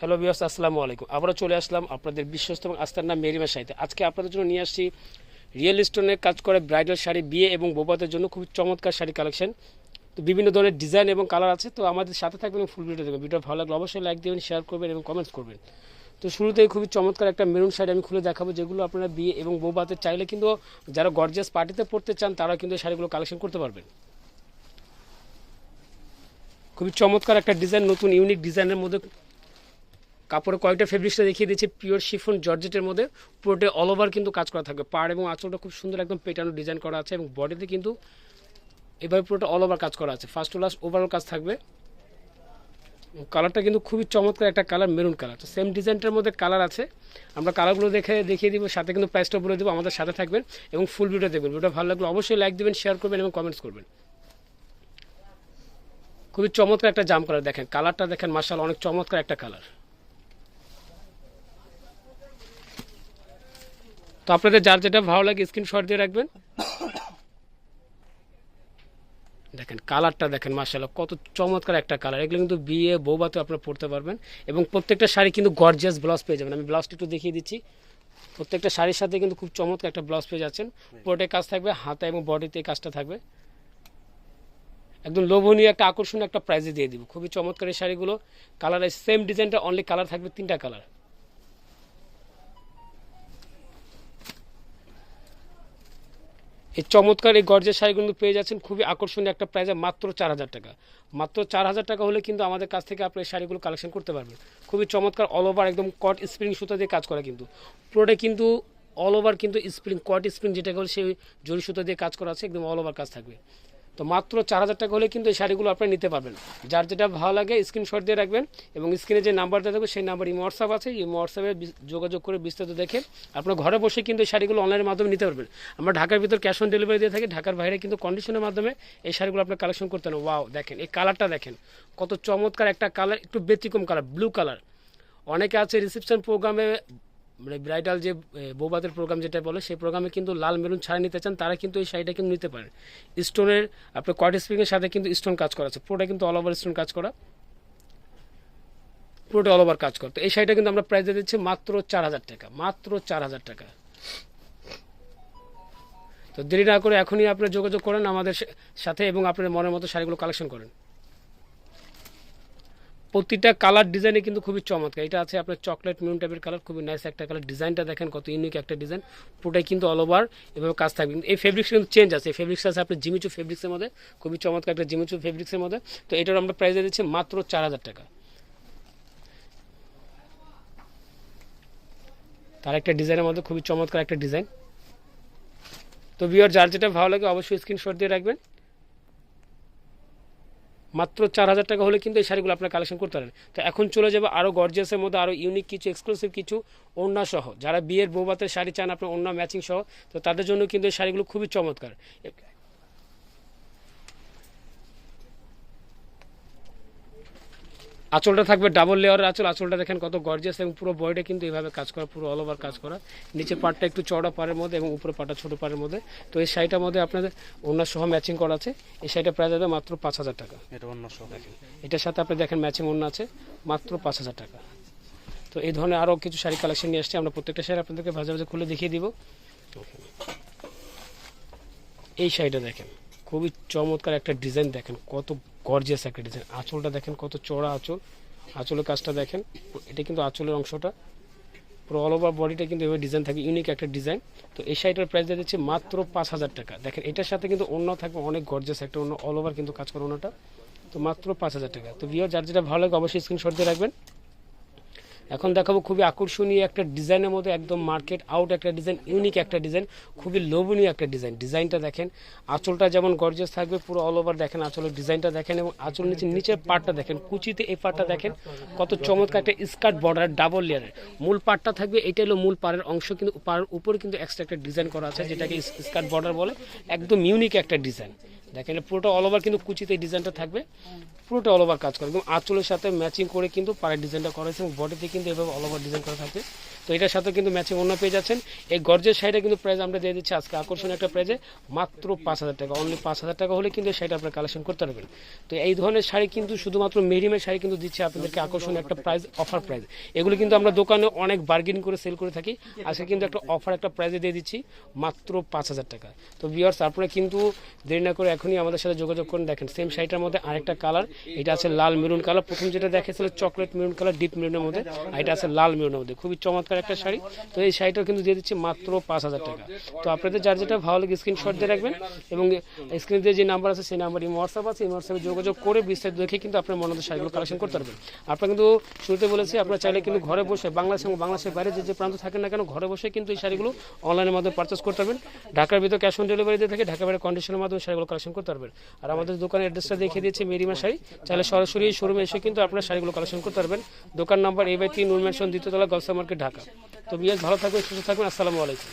Hello বিয়াস আসসালামু আলাইকুম। আবারও চলে আসলাম আপনাদের বিশ্বস্ত এবং আস্থার নাম মেরিমা শাড়িতে আজকে আপনাদের জন্য নিয়ে আসছি রিয়েল স্টোনের কাজ করে ব্রাইডাল শাড়ি, বিয়ে এবং বোবাদের জন্য খুব চমৎকার শাড়ি কালেকশন তো বিভিন্ন ধরনের ডিজাইন এবং কালার আছে, তো আমাদের সাথে থাকবেন ফুল ভিডিও দেখবেন। ভিডিও ভালো লাগলে অবশ্যই লাইক দেবেন শেয়ার করবেন এবং কমেন্টস করবেন। তো শুরুতেই খুবই চমৎকার একটা মেরুন শাড়ি আমি খুলে দেখাবো, যেগুলো আপনারা বিয়ে এবং বৌবাতে চাইলে কিন্তু যারা গর্জিয়াস পার্টিতে পড়তে চান, তারা কিন্তু শাড়িগুলো কালেকশন করতে পারবেন। খুবই চমৎকার একটা ডিজাইন নতুন ইউনিক ডিজাইনের মধ্যে কাপড়ে কয়েকটা ফেব্রিক্সটা দেখিয়ে দিচ্ছি পিওর শিফন জর্জেটের মধ্যে। পুরোটা অল ওভার কিন্তু কাজ করা থাকবে। পাড় এবং আঁচলটা খুব সুন্দর একদম পেটানো ডিজাইন করা আছে এবং বডিতে কিন্তু এভাবে পুরোটা অল ওভার কাজ করা আছে। ফার্স্ট টু লাস্ট ওভারঅল কাজ থাকবে। কালারটা কিন্তু খুবই চমৎকার একটা কালার মেরুন কালার তো সেম ডিজাইনটার মধ্যে কালার আছে। আমরা কালারগুলো দেখে, দেখিয়ে দিব, সাথে কিন্তু প্রাইসটা বলে দেবো, আমাদের সাথে থাকবেন এবং ফুল ভিডিও দেখবেন। ভিডিও ভালো লাগলে অবশ্যই লাইক দেবেন শেয়ার করবেন এবং কমেন্টস করবেন। খুবই চমৎকার একটা জাম কালার দেখেন। কালারটা দেখেন মার্শাল অনেক চমৎকার একটা কালার তো আপনাদের যার যেটা ভালো লাগে স্ক্রিনশট দিয়ে রাখবেন। দেখেন কালারটা দেখেন মার্শাল্লাহ কত চমৎকার একটা কালার এগুলো কিন্তু বিয়ে বৌবাতে আপনারা পড়তে পারবেন এবং প্রত্যেকটা শাড়ি কিন্তু গর্জিয়াস ব্লাউজ পেয়ে যাবেন। আমি ব্লাউজটা একটু দেখিয়ে দিচ্ছি। প্রত্যেকটা শাড়ির সাথে কিন্তু খুব চমৎকার একটা ব্লাউজ পেয়ে যাচ্ছেন। পুরোটাই কাজ থাকবে, হাতা এবং বডিতে কাজটা থাকবে। একদম লোভনীয় একটা আকর্ষণীয় একটা প্রাইজে দিয়ে দিব। খুবই চমৎকার এই শাড়িগুলো। কালারের সেম ডিজাইনটা অনলি কালার থাকবে তিনটা কালার এই চমৎকার এই গর্জের শাড়ি কিন্তু পেয়ে যাচ্ছেন। খুবই আকর্ষণীয় একটা প্রাইজে মাত্র চার হাজার টাকা। মাত্র চার হাজার টাকা হলে কিন্তু আমাদের কাছ থেকে আপনি এই শাড়িগুলো কালেকশন করতে পারবেন। খুবই চমৎকার অল ওভার একদম কট স্প্রিং সুতা দিয়ে কাজ করা কিন্তু। পুরোটা কিন্তু অল ওভার কিন্তু স্প্রিং কট স্প্রিং যেটা বলে সেই জরি সুতা দিয়ে কাজ করা আছে, একদম অল ওভার কাজ থাকবে। তো মাত্র চার হাজার টাকা হলে কিন্তু এই শাড়িগুলো আপনি নিতে পারবেন। যার যেটা ভালো লাগে স্ক্রিনশট দিয়ে রাখবেন এবং স্ক্রিনে যে নাম্বার দেওয়া থাকবে, সেই নাম্বার ইমো হোয়াটসঅ্যাপ আছে। এই হোয়াটসঅ্যাপে যোগাযোগ করে বিস্তারিত দেখে আপনার ঘরে বসে কিন্তু এই শাড়িগুলো অনলাইনের মাধ্যমে নিতে পারবেন। আমরা ঢাকার ভিতর ক্যাশ অন ডেলিভারি দিয়ে থাকি, ঢাকার বাইরে কিন্তু কন্ডিশনের মাধ্যমে এই শাড়িগুলো আপনার কালেকশন করতে পারেন। ওয়াও দেখেন, এই কালারটা দেখেন, কত চমৎকার একটা কালার একটু ব্যতিক্রম কালার ব্লু কালার অনেকে আছে রিসেপশন প্রোগ্রামে মানে ব্রাইডাল যে বৌবাদের প্রোগ্রাম যেটা বলে, সেই প্রোগ্রামে কিন্তু লাল মেরুন ছাড়া নিতে চান, তারা কিন্তু এই শাড়িটা কিন্তু নিতে পারেন। স্টোনের আপনার কট স্প্রিংয়ের সাথে কিন্তু স্টোন কাজ করা আছে। পুরোটা কিন্তু অল ওভার স্টোন কাজ করা। পুরোটা অল ওভার কাজ করতো এই শাড়িটা কিন্তু আমরা প্রাইস দিচ্ছি মাত্র চার হাজার টাকা, মাত্র চার হাজার টাকা। তো দেরি না করে এখনই আপনার যোগাযোগ করেন আমাদের সাথে এবং আপনার মনের মতো শাড়িগুলো কালেকশন করেন। প্রতিটা কালার ডিজাইনে কিন্তু খুবই চমৎকার। এটা আছে আপনার চকলেট মেরুন টাইপের কালার খুবই নাইস একটা কালার ডিজাইনটা দেখেন কত ইউনিক একটা ডিজাইন পুরোটাই কিন্তু অল ওভার এভাবে কাজ থাকবে। এই ফেব্রিক্স কিন্তু চেঞ্জ আছে। এই ফেব্রিক্স আছে আপনার জিমিচু ফেব্রিক্সের মধ্যে। খুবই চমৎকার একটা জিমিচু ফেব্রিক্সের মধ্যে। তো এটার আমরা প্রাইস দিচ্ছি মাত্র চার হাজার টাকা। তার একটা ডিজাইনের মধ্যে খুবই চমৎকার একটা ডিজাইন তো বিয়ার যার যেটা ভালো লাগে অবশ্যই স্ক্রিনশট দিয়ে রাখবেন। মাত্র চার হাজার টাকা হলে কিন্তু এই শাড়িগুলো আপনার কালেকশন করতে পারেন। তো এখন চলে যাবে আরও গর্জিয়াসের মধ্যে আরও ইউনিক কিছু এক্সক্লুসিভ কিছু ওড়না সহ। যারা বিয়ের বৌবাতের শাড়ি চান আপনার ওড়না ম্যাচিং সহ, তো তাদের জন্য কিন্তু এই শাড়িগুলো খুবই চমৎকার। আঁচলটা থাকবে ডাবল লেয়ারের আঁচল। আঁচলটা দেখেন কত গর্জিয়াস এবং পুরো বডিটা কিন্তু এইভাবে কাজ করা পুরো অল ওভার কাজ করা। নিচের পাটটা একটু চড়া পাড়ের মধ্যে এবং উপরে পাটটা ছোটো পাড়ের মধ্যে। তো এই শাড়িটার মধ্যে আপনাদের অন্য সহ ম্যাচিং করা আছে। এই শাড়িটা প্রায় যাবে মাত্র পাঁচ হাজার টাকা। এটা অন্য সব এটার সাথে আপনি দেখেন ম্যাচিং অন্য আছে মাত্র পাঁচ হাজার টাকা। তো এই ধরনের আরও কিছু শাড়ি কালেকশন নিয়ে আসছে। আমরা প্রত্যেকটা শাড়ি আপনাদেরকে ভাজা ভাজা খুলে দেখিয়ে দিব। এই শাড়িটা দেখেন খুবই চমৎকার একটা ডিজাইন দেখেন কত গর্জিয়াস একটা ডিজাইন আঁচলটা দেখেন কত চড়া আঁচল। আঁচলের কাজটা দেখেন, এটা কিন্তু আঁচলের অংশটা। পুরো অল ওভার বডিটা কিন্তু এভাবে ডিজাইন থাকে ইউনিক একটা ডিজাইন তো এই শাড়িটার প্রাইস দিয়ে দিচ্ছে মাত্র পাঁচ হাজার টাকা। দেখেন, এটার সাথে কিন্তু অন্য থাকবে, অনেক গর্জিয়াস একটা অন্য অল ওভার কিন্তু কাজ করে ওনাটা তো মাত্র পাঁচ হাজার টাকা। তো ভিও যার যেটা ভালো লাগে অবশ্যই স্ক্রিনশট দিয়ে রাখবেন। এখন দেখাবো খুবই আকর্ষণীয় একটা ডিজাইনের মধ্যে একদম মার্কেট আউট একটা ডিজাইন ইউনিক একটা ডিজাইন খুবই লোভনীয় একটা ডিজাইন ডিজাইনটা দেখেন, আঁচলটা যেমন গর্জেস থাকবে, পুরো অল ওভার দেখেন আঁচলের ডিজাইনটা দেখেন এবং আঁচল নিচে, নিচের পার্টটা দেখেন, কুচিতে এই পার্টটা দেখেন, কত চমৎকার একটা স্কার্ট বর্ডার ডাবল লেয়ারের মূল পার্টটা থাকবে এটা হলো মূল পাড়ের অংশ, কিন্তু পাড়ের উপরে কিন্তু এক্সট্রা একটা ডিজাইন করা আছে, যেটাকে স্কার্ট বর্ডার বলে। একদম ইউনিক একটা ডিজাইন দেখেন পুরোটা অল ওভার কিন্তু কুচিতে ডিজাইনটা থাকবে। পুরোটা অল ওভার কাজ করে। একদম আঁচলের সাথে ম্যাচিং করে কিন্তু পাড়ের ডিজাইনটা করা হয়েছে এবং বডিতে কিন্তু এভাবে অল ওভার ডিজাইন করা থাকবে। তো এটার সাথে কিন্তু ম্যাচিং অন্য পেয়ে যাচ্ছেন। এই গর্জের শাড়িটা কিন্তু প্রাইস আমরা দিয়ে দিচ্ছি আজকে আকর্ষণীয় একটা প্রাইজে মাত্র পাঁচ হাজার টাকা। অনলি পাঁচ হাজার টাকা হলে কিন্তু শাড়িটা আপনার কালেকশন করতে পারবেন। তো এই ধরনের শাড়ি কিন্তু শুধুমাত্র মেরিমের শাড়ি কিন্তু দিচ্ছে আপনাদেরকে আকর্ষণীয় একটা প্রাইস অফার প্রাইস এগুলো কিন্তু আমরা দোকানে অনেক বার্গেনিং করে সেল করে থাকি। আজকে কিন্তু একটা অফার একটা প্রাইজে দিয়ে দিচ্ছি মাত্র পাঁচ হাজার টাকা। তো ভিওর্স আপনারা কিন্তু দেরি না করে এখনই আমাদের সাথে যোগাযোগ করুন। দেখেন সেম শাড়িটার মধ্যে আরেকটা কালার এটা আছে লাল মেরুন কালার প্রথম যেটা দেখেছিল চকলেট মেরুন কালার ডিপ মেরুনের মধ্যে, আর এটা আছে লাল মেরুনের মধ্যে। খুবই চমৎকার একটা শাড়ি। তো এই শাড়িটাও কিন্তু দিয়ে দিচ্ছি মাত্র পাঁচ হাজার টাকা। তো আপনাদের যার যেটা ভালো লাগে স্ক্রিনশট দিয়ে রাখবেন এবং স্ক্রিন দিয়ে যে নাম্বার আছে, সেই নাম্বার হোয়াটসঅ্যাপ আছে। এই হোয়াটসঅ্যাপে যোগাযোগ করে বিস্তারিত দেখে কিন্তু আপনার মনে মনের শাড়িগুলো কালেকশন করতে পারবেন। আপনারা কিন্তু শুরুতে বলেছি, আপনারা চাইলে কিন্তু ঘরে বসে বাংলাদেশ এবং বাংলাদেশের বাইরে যে যে প্রান্ত থাকেন না কেন, ঘরে বসে কিন্তু এই শাড়িগুলো অনলাইনের মাধ্যমে পারচেস করতে পারবেন। ঢাকার ভিতরে ক্যাশ অন ডেলিভারি দিয়ে থাকে, ঢাকার বাইরে কন্ডিশনের মাধ্যমে শাড়িগুলো কালেকশন করতে পারবেন। আর আমাদের দোকানের অ্যাড্রেসটা দেখিয়ে দিয়েছে মেরিমা শাড়ি তাহলে সরাসরি এই শোরুমে এসে কিন্তু আপনার শাড়িগুলো কালেকশন করতে পারবেন। দোকান নাম্বার এ বাই তিন নুরমেশন দ্বিতীয়তলা, গলসা মার্কেট, ঢাকা। তো বিএস ভালো থাকবেন, সুস্থ থাকবেন, আসসালামু আলাইকুম।